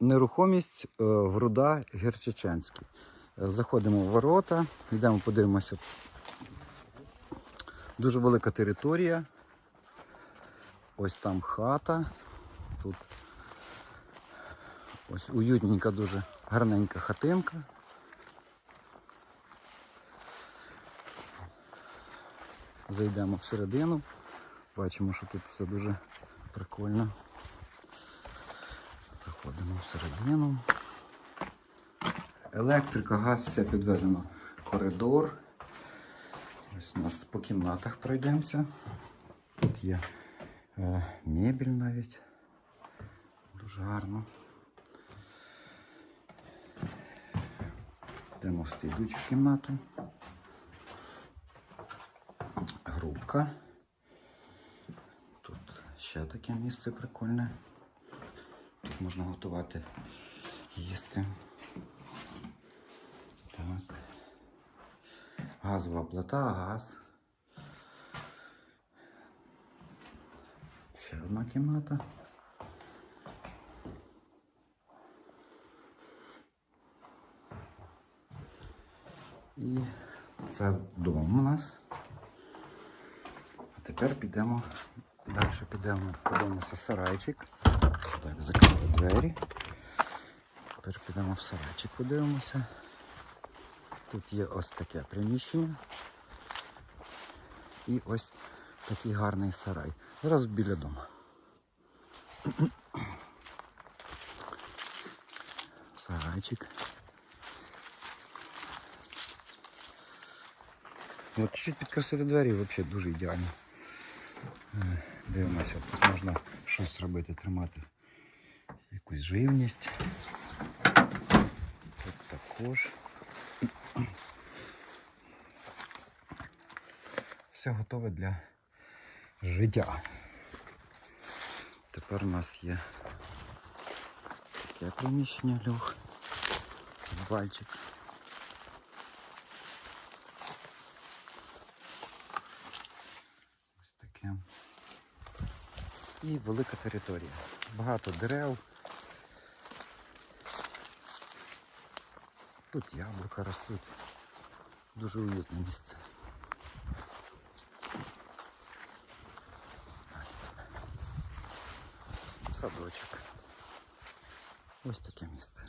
Нерухомість е, в Руда Герчиченський. Е, Заходимо в ворота, йдемо подивимося. Дуже велика територія. Ось там хата. Тут ось уютненька, дуже гарненька хатинка. Зайдемо всередину. Бачимо, що тут все дуже прикольно. Заходимо всередину. Електрика, газ, все підведено. Коридор. Ось у нас по кімнатах пройдемося. Тут є е, мебель навіть. Дуже гарно. Йдемо в слідуючу кімнату. Грубка. Тут ще таке місце прикольне. Тут можна готувати їсти. Так. Газова плита, газ. Ще одна кімната. І це дом у нас. А тепер підемо, далі підемо, подивимося сарайчик. Так, закрили двері. Тепер підемо в сарайчик, подивимося. Тут є ось таке приміщення. І ось такий гарний сарай. Зараз біля дому. Сарайчик. Ну, От чуть підкосити двері взагалі дуже ідеально. Е, Дивимося, тут можна щось робити, тримати якусь живність. Тут також. Все готове для життя. Тепер у нас є таке приміщення люх, бальчик. Ось таке. І велика територія. Багато дерев. Тут яблука ростуть. Дуже уютне місце. Садочок. Ось таке місце.